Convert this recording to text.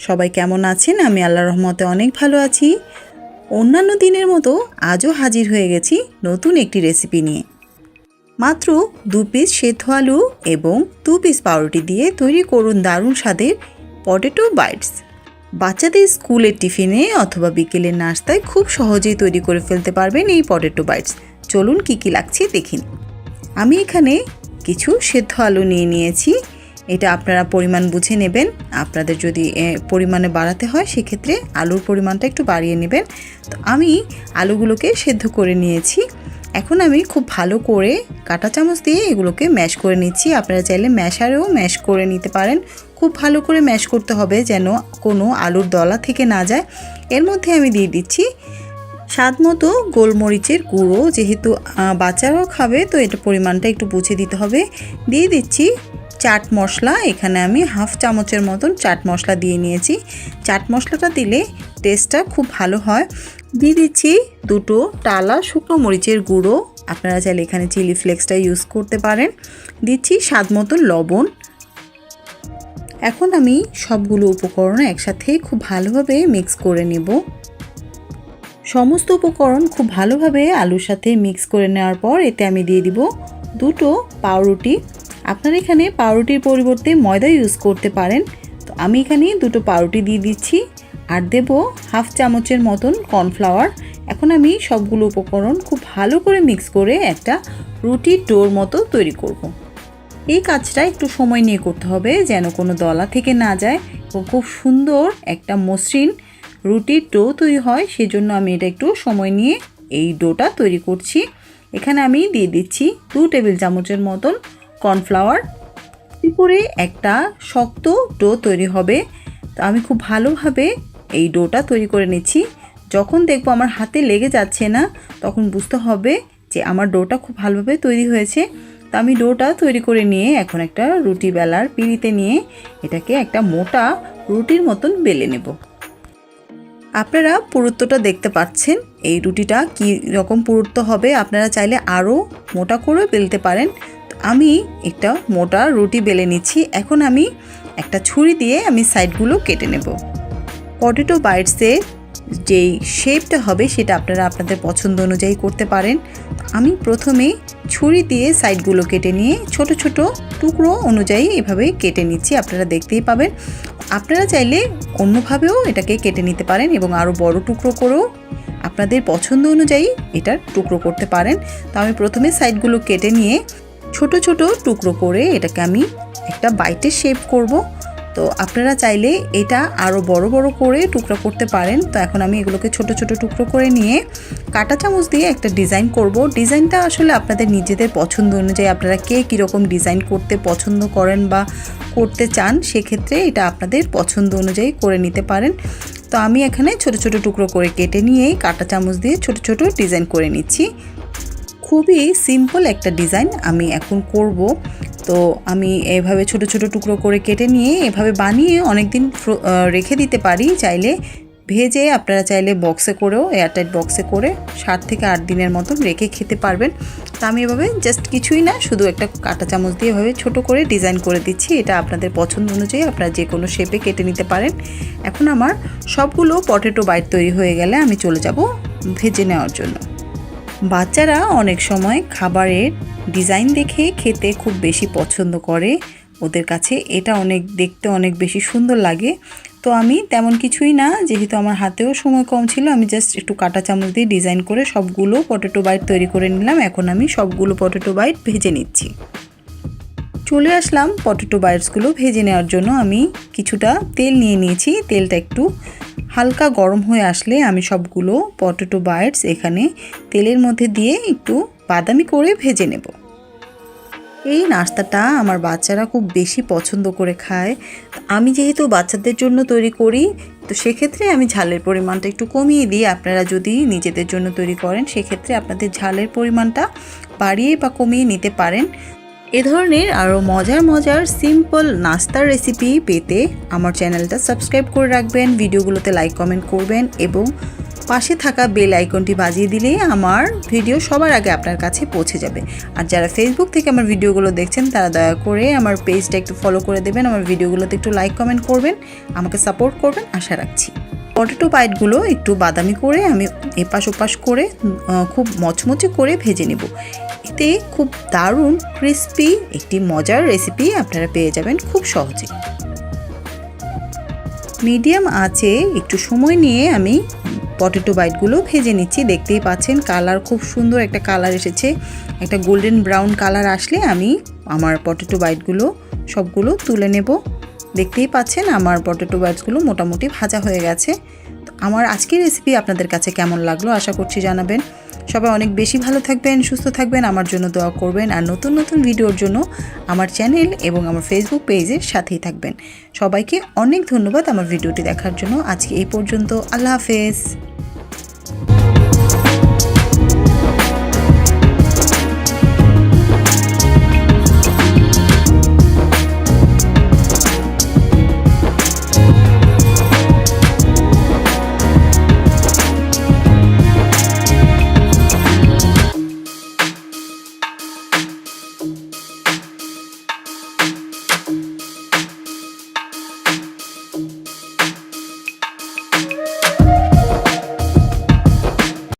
সবাই কেমন আছেন? আমি আল্লাহ রহমতে অনেক ভালো আছি। অন্যান্য দিনের মতো আজও হাজির হয়ে গেছি নতুন একটি রেসিপি নিয়ে। মাত্র দু পিস সেদ্ধ আলু এবং দু পিস পাউরুটি দিয়ে তৈরি করুন দারুণ স্বাদের পটেটো বাইটস বাচ্চাদের স্কুলের টিফিনে অথবা বিকেলের নাস্তায় খুব সহজেই তৈরি করে ফেলতে পারবেন এই পটেটো বাইটস চলুন কী কী লাগছে দেখিন আমি এখানে কিছু সেদ্ধ আলু নিয়ে নিয়েছি। এটা আপনারা পরিমাণ বুঝে নেবেন। আপনাদের যদি পরিমাণে বাড়াতে হয়, সেক্ষেত্রে আলুর পরিমাণটা একটু বাড়িয়ে নেবেন। তো আমি আলুগুলোকে সেদ্ধ করে নিয়েছি। এখন আমি খুব ভালো করে কাঁটা চামচ দিয়ে এগুলোকে ম্যাশ করে নিচ্ছি। আপনারা চাইলে ম্যাশারেও ম্যাশ করে নিতে পারেন। খুব ভালো করে ম্যাশ করতে হবে যেন কোনো আলুর দলা থেকে না যায়। এর মধ্যে আমি দিয়ে দিচ্ছি স্বাদ মতো গোলমরিচের গুঁড়ো। যেহেতু বাচ্চারাও খাবে, তো এটা পরিমাণটা একটু বুঝে দিতে হবে। দিয়ে দিচ্ছি চাট মশলা, এখানে আমি হাফ চামচের মতন চাট মশলা দিয়ে নিয়েছি। চাট মশলাটা দিলে টেস্টটা খুব ভালো হয়। দিয়ে দিচ্ছি দুটো টালা শুকনো মরিচের গুঁড়ো। আপনারা চাইলে এখানে চিলি ফ্লেক্সটা ইউজ করতে পারেন। দিচ্ছি স্বাদ মতো লবণ। এখন আমি সবগুলো উপকরণ একসাথে খুব ভালোভাবে মিক্স করে নেব। সমস্ত উপকরণ খুব ভালোভাবে আলুর সাথে মিক্স করে নেওয়ার পর এতে আমি দিয়ে দিব দুটো পাউরুটি। আপনারা এখানে পাউরুটির পরিবর্তে ময়দা ইউজ করতে পারেন। তো আমি এখানে দুটো পাউরুটি দিয়ে দিচ্ছি। আর দেব হাফ চামচের মতন কর্নফ্লাওয়ার এখন আমি সবগুলো উপকরণ খুব ভালো করে মিক্স করে একটা রুটির ডোর মতো তৈরি করব। এই কাজটা একটু সময় নিয়ে করতে হবে যেন কোনো দলা থেকে না যায় এবং খুব সুন্দর একটা মসৃণ রুটির ডো তৈরি হয়। সেজন্য আমি এটা একটু সময় নিয়ে এই ডোটা তৈরি করছি। এখানে আমি দিয়ে দিচ্ছি দু টেবিল চামচের মতন কর্নফ্লাওয়ার। করে একটা শক্ত ডো তৈরি হবে। তো আমি খুব ভালোভাবে এই ডোটা তৈরি করে নিচ্ছি। যখন দেখব আমার হাতে লেগে যাচ্ছে না, তখন বুঝতে হবে যে আমার ডোটা খুব ভালোভাবে তৈরি হয়েছে। তো আমি ডোটা তৈরি করে নিয়ে এখন একটা রুটি বেলার পিড়িতে নিয়ে এটাকে একটা মোটা রুটির মতন বেলে নেব। আপনারা পুরুত্বটা দেখতে পাচ্ছেন, এই রুটিটা কী রকম পুরুত্ব হবে? আপনারা চাইলে আরও মোটা করে বেলতে পারেন। আমি একটা মোটা রুটি বেলে নিচ্ছি। এখন আমি একটা ছুরি দিয়ে আমি সাইডগুলো কেটে নেব। পটেটো বাইটসে যেই শেপটা হবে সেটা আপনারা আপনাদের পছন্দ অনুযায়ী করতে পারেন। আমি প্রথমে ছুরি দিয়ে সাইডগুলো কেটে নিয়ে ছোট ছোট টুকরো অনুযায়ী এভাবে কেটে নিচ্ছি, আপনারা দেখতেই পাবেন। আপনারা চাইলে অন্যভাবেও এটাকে কেটে নিতে পারেন এবং আরও বড় টুকরো করেও আপনাদের পছন্দ অনুযায়ী এটার টুকরো করতে পারেন। তো আমি প্রথমে সাইডগুলো কেটে নিয়ে ছোট ছোট টুকরো করে এটাকে আমি একটা বাইটের শেপ করব। তো আপনারা চাইলে এটা আরও বড় বড় করে টুকরো করতে পারেন। তো এখন আমি এগুলোকে ছোট ছোট টুকরো করে নিয়ে কাঁটা চামচ দিয়ে একটা ডিজাইন করব। ডিজাইনটা আসলে আপনাদের নিজেদের পছন্দ অনুযায়ী আপনারা কে কীরকম ডিজাইন করতে পছন্দ করেন বা করতে চান, সেক্ষেত্রে এটা আপনাদের পছন্দ অনুযায়ী করে নিতে পারেন। তো আমি এখানে ছোট ছোট টুকরো করে কেটে নিয়ে কাঁটা চামচ দিয়ে ছোট ছোট ডিজাইন করে নিচ্ছি। খুবই সিম্পল একটা ডিজাইন আমি এখন করব। তো আমি এভাবে ছোট ছোট টুকরো করে কেটে নিয়ে এভাবে বানিয়ে অনেক দিন রেখে দিতে পারি। চাইলে ভেজে আপনারা চাইলে বক্সে করেও এয়ারটাইট বক্সে করে সাত থেকে আট দিনের মতন রেখে খেতে পারবেন। তা আমি এভাবে জাস্ট কিছুই না, শুধু একটা কাঁটা চামচ দিয়ে এভাবে ছোট করে ডিজাইন করে দিচ্ছি। এটা আপনাদের পছন্দ অনুযায়ী আপনারা যে কোনো শেপে কেটে নিতে পারেন। এখন আমার সবগুলো পটেটো বাইট তৈরি হয়ে গেলে আমি চলে যাব ভেজে নেওয়ার জন্য। বাচ্চারা অনেক সময় খাবারের ডিজাইন দেখে খেতে খুব বেশি পছন্দ করে। ওদের কাছে এটা অনেক, দেখতে অনেক বেশি সুন্দর লাগে। তো আমি তেমন কিছুই না, যেহেতু আমার হাতেও সময় কম ছিল, আমি জাস্ট একটু কাটা চামচ দিয়ে ডিজাইন করে সবগুলো পটেটো বাইট তৈরি করে নিলাম। এখন আমি সবগুলো পটেটো বাইট ভেজে নিচ্ছি। চলে আসলাম পটেটো বাইটসগুলো ভেজে নেওয়ার জন্য। আমি কিছুটা তেল নিয়ে নিয়েছি। তেলটা একটু হালকা গরম হয়ে আসলে আমি সবগুলো পটেটো বাইটস এখানে তেলের মধ্যে দিয়ে একটু বাদামি করে ভেজে নেব। এই নাস্তাটা আমার বাচ্চারা খুব বেশি পছন্দ করে খায়। আমি যেহেতু বাচ্চাদের জন্য তৈরি করি, তো সেক্ষেত্রে আমি ঝালের পরিমাণটা একটু কমিয়ে দিই। আপনারা যদি নিজেদের জন্য তৈরি করেন, সেক্ষেত্রে আপনাদের ঝালের পরিমাণটা বাড়িয়ে বা কমিয়ে নিতে পারেন। এ ধরনের আরও মজার মজার সিম্পল নাস্তার রেসিপি পেতে আমার চ্যানেলটা সাবস্ক্রাইব করে রাখবেন, ভিডিওগুলোতে লাইক কমেন্ট করবেন এবং পাশে থাকা বেল আইকনটি বাজিয়ে দিলেই আমার ভিডিও সবার আগে আপনার কাছে পৌঁছে যাবে। আর যারা ফেসবুক থেকে আমার ভিডিওগুলো দেখছেন, তারা দয়া করে আমার পেজটা একটু ফলো করে দেবেন, আমার ভিডিওগুলোতে একটু লাইক কমেন্ট করবেন, আমাকে সাপোর্ট করবেন, আশা রাখছি। পটেটো বাইটগুলো একটু বাদামি করে আমি এপাশ ওপাশ করে খুব মচমচে করে ভেজে নেব। এতে খুব দারুণ ক্রিস্পি একটি মজার রেসিপি আপনারা পেয়ে যাবেন খুব সহজে। মিডিয়াম আঁচে একটু সময় নিয়ে আমি পটেটো বাইটগুলো ভেজে নিচ্ছি। দেখতেই পাচ্ছেন কালার খুব সুন্দর একটা কালার এসেছে। একটা গোল্ডেন ব্রাউন কালার আসলে আমি আমার পটেটো বাইটগুলো সবগুলো তুলে নেব। দেখতেই পাচ্ছেন আমার পটেটো বাইটসগুলো মোটামুটি ভাজা হয়ে গেছে। আমার আজকের রেসিপি আপনাদের কাছে কেমন লাগল আশা করছি জানাবেন। সবাই অনেক বেশি ভালো থাকবেন, সুস্থ থাকবেন, আমার জন্য দোয়া করবেন আর নতুন নতুন ভিডিওর জন্য আমার চ্যানেল এবং আমার ফেসবুক পেজের সাথেই থাকবেন। সবাইকে অনেক ধন্যবাদ আমার ভিডিওটি দেখার জন্য। আজকে এই পর্যন্ত, আল্লাহ হাফেজ।